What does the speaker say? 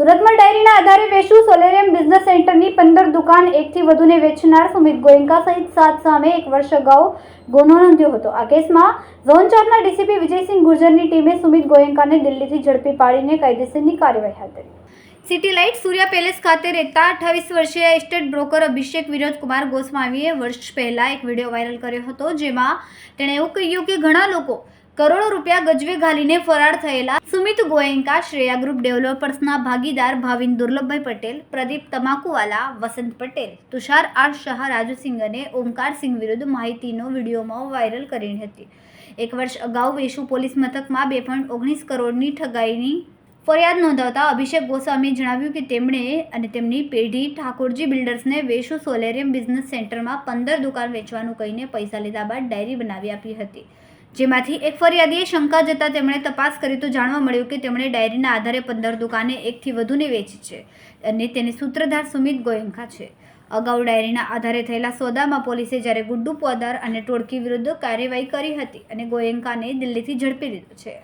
સુરતમાં ડાયરીના આધારે વેશુ solarium business સેન્ટરની પંદર દુકાન એકથી વધુને વેચનાર સુમિત ગોયંકા સહિત સાત સામે એક વર્ષ અગાઉ ગુનો નોંધ્યો હતો. આ કેસમાં ઝોન ચારના ડીસીપી વિજયસિંહ ગુર્જરની ટીમે સુમિત ગોયંકાને દિલ્હીથી ઝડપી પાડીને કાયદેસરની કાર્યવાહી હાથ ધરી. સિટી લાઇટ સૂર્યા પેલેસ ખાતે રહેતા અઠ્ઠાવીસ વર્ષીય એસ્ટેટ બ્રોકર અભિષેક વિનોદકુમાર ગોસ્વામીએ વર્ષ પહેલાં એક વીડિયો વાયરલ કર્યો હતો, જેમાં તેણે એવું કહ્યું કે ઘણા લોકો કરોડો રૂપિયા ગજવે ઘાલીને ફરાર થયેલા સુમિત ગોયંકા, શ્રેયા ગ્રુપ ડેવલપર્સના ભાગીદાર ભાવિન દુર્લભભાઈ પટેલ, પ્રદીપ તમાકુવાલા, વસંત પટેલ, તુષાર આર શાહ, રાજુસિંહ અને ઓમકાર સિંહ વિરુદ્ધ માહિતીનો વિડીયોમાં વાયરલ કરી હતી. એક વર્ષ અગાઉ વેશુ પોલીસ મથકમાં બે પોઈન્ટ ઓગણીસ કરોડની ઠગાઈની ફરિયાદ નોંધાવતા અભિષેક ગોસ્વામીએ જણાવ્યું કે તેમણે અને તેમની પેઢી ઠાકોરજી બિલ્ડર્સને વેશુ સોલેરિયમ બિઝનેસ સેન્ટરમાં પંદર દુકાન વેચવાનું કહીને પૈસા લીધા બાદ ડાયરી બનાવી આપી હતી. જેમાંથી એક ફરિયાદીએ શંકા જતાં તેમણે તપાસ કરી તો જાણવા મળ્યું કે તેમણે ડાયરીના આધારે પંદર દુકાને એકથી વધુને વેચી છે અને તેની સૂત્રધાર સુમિત ગોયંકા છે. અગાઉ ડાયરીના આધારે થયેલા સોદામાં પોલીસે જ્યારે ગુડ્ડુ પોદાર અને ટોળકી વિરુદ્ધ કાર્યવાહી કરી હતી અને ગોયંકાને દિલ્હીથી ઝડપી લીધો છે.